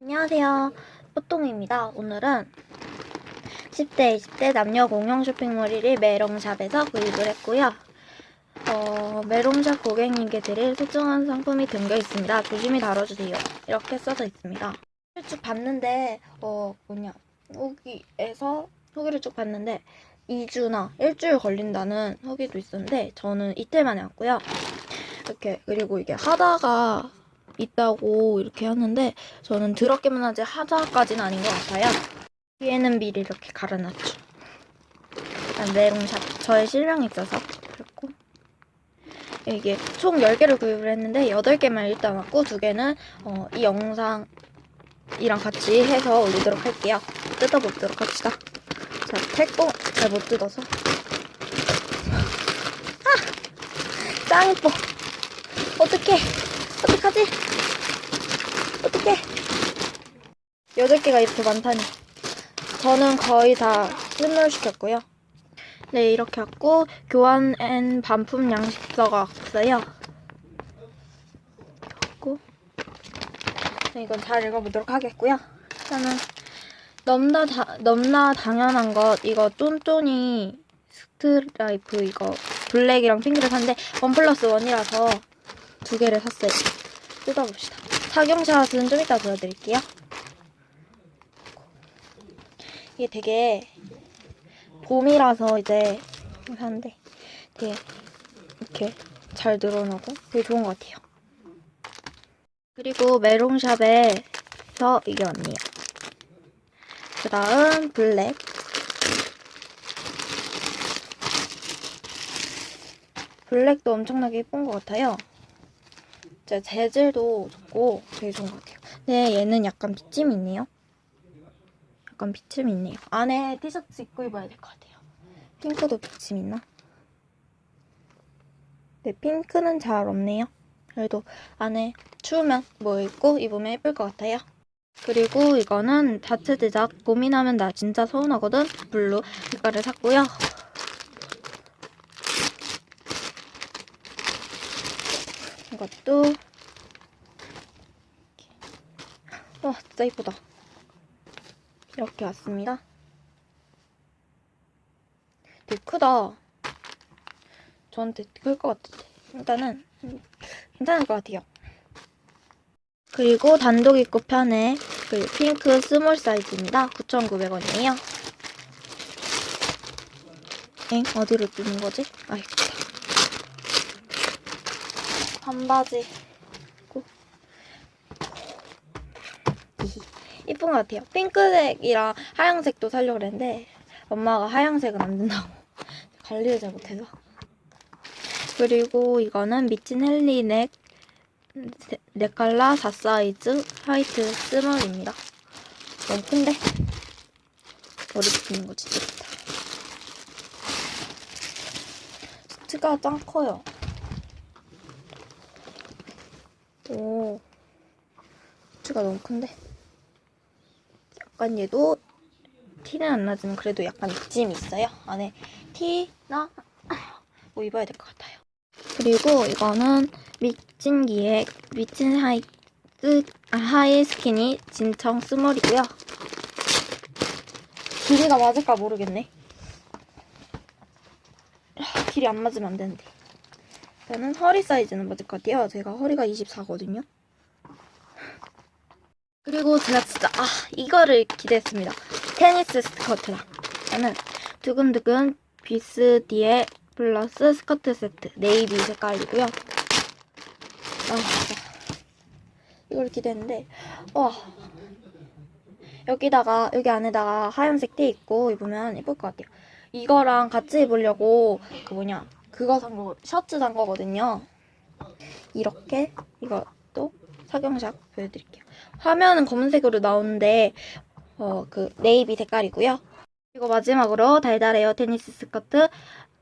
안녕하세요. 뽀똥입니다. 오늘은 10대, 20대 남녀 공용 쇼핑몰 1위 메롱샵에서 구입을 했고요. 어, 메롱샵 고객님께 드릴 소중한 상품이 담겨 있습니다. 조심히 다뤄주세요. 이렇게 써져 있습니다. 쭉 봤는데, 어, 뭐냐, 후기에서, 후기를 쭉 봤는데, 2주나 일주일 걸린다는 후기도 있었는데, 저는 이틀 만에 왔고요. 이렇게, 그리고 이게 하다가 있다고 이렇게 하는데, 저는 더럽게만 하지 하자까지는 아닌 것 같아요. 뒤에는 미리 이렇게 갈아놨죠. 메롱샵 저의 실명이 있어서 그렇고 이게 총 10개를 구입을 했는데 8개만 일단 왔고 2개는 어, 이 영상이랑 같이 해서 올리도록 할게요. 뜯어보도록 합시다. 자, 택고 잘못 뜯어서 아! 짱 이뻐 어떡해 어떡하지 어떡해 8개가 이렇게 많다니 저는 거의 다 스몰시켰고요. 네, 이렇게 왔고 교환 앤 반품 양식서가 왔어요. 왔고 네, 이건 잘 읽어보도록 하겠고요. 일단은 넘나 다, 넘나 당연한 것 이거 쫀쫀이 스트라이프 이거 블랙이랑 핑크를 샀는데 원 플러스 원이라서 두 개를 샀어요. 뜯어봅시다. 착용샷은 좀 이따 보여드릴게요. 이게 되게 봄이라서 이제 사는데 되게 이렇게 잘 늘어나고 되게 좋은 것 같아요. 그리고 메롱샵에서 이게 언니요. 그 다음 블랙. 블랙도 엄청나게 예쁜 것 같아요. 진짜 재질도 좋고 되게 좋은 것 같아요. 네, 얘는 약간 비침이 있네요. 약간 비침이 있네요. 안에 티셔츠 입고 입어야 될 것 같아요. 핑크도 비침 있나? 네, 핑크는 잘 없네요. 그래도 안에 추우면 뭐 입고 입으면 예쁠 것 같아요. 그리고 이거는 자체 제작 고민하면 나 진짜 서운하거든 블루 색깔을 샀고요. 이것도 와 진짜 이쁘다. 이렇게 왔습니다. 되게 크다. 저한테 클 것 같은데. 일단은 괜찮을 것 같아요. 그리고 단독 입고 편에 그 핑크 스몰 사이즈입니다. 9,900원이에요. 엥? 어디로 뜨는 거지? 아, 있다. 반바지. 히히. 이쁜 것 같아요. 핑크색이랑 하얀색도 살려고 그랬는데 엄마가 하얀색은 안 된다고 관리를 잘 못해서 그리고 이거는 미친 헬리넥 네칼라 4사이즈 화이트 스몰입니다. 너무 큰데? 머리 붙이는 거 진짜 좋다. 수트가 짱 커요. 오, 수트가 너무 큰데? 약간 얘도 티는 안 나지만 그래도 약간 느낌이 있어요. 안에 티나 뭐 입어야 될 것 같아요. 그리고 이거는 미친 기획 미친 하이 뜨, 아, 하이 스키니 진청 스몰이고요. 길이가 맞을까 모르겠네. 아, 길이 안 맞으면 안 되는데. 저는 허리 사이즈는 맞을 것 같아요. 제가 허리가 24거든요. 그리고 제가 진짜 아 이거를 기대했습니다. 테니스 스커트랑 저는 두근두근 비스디에 플러스 스커트 세트 네이비 색깔이고요. 아 진짜 이걸 기대했는데 와 여기다가 여기 안에다가 하얀색 티 입고 입으면 예쁠 것 같아요. 이거랑 같이 입으려고 그 뭐냐 그거 산 거 셔츠 산 거거든요. 이렇게 이것도 착용샷 보여드릴게요. 화면은 검은색으로 나오는데 어 그 네이비 색깔이고요. 그리고 마지막으로 달달해요 테니스 스커트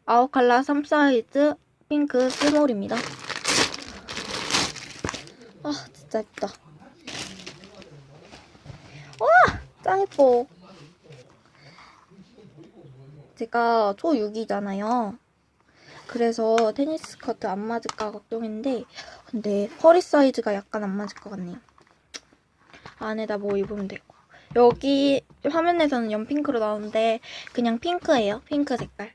아웃칼라 3 사이즈 핑크 스몰입니다. 아 진짜 예쁘다. 와! 짱 예뻐. 제가 초6이잖아요. 그래서 테니스 스커트 안 맞을까 걱정했는데 근데 허리 사이즈가 약간 안 맞을 것 같네요. 안에다 뭐 입으면 되고. 여기 화면에서는 연핑크로 나오는데 그냥 핑크예요. 핑크 색깔.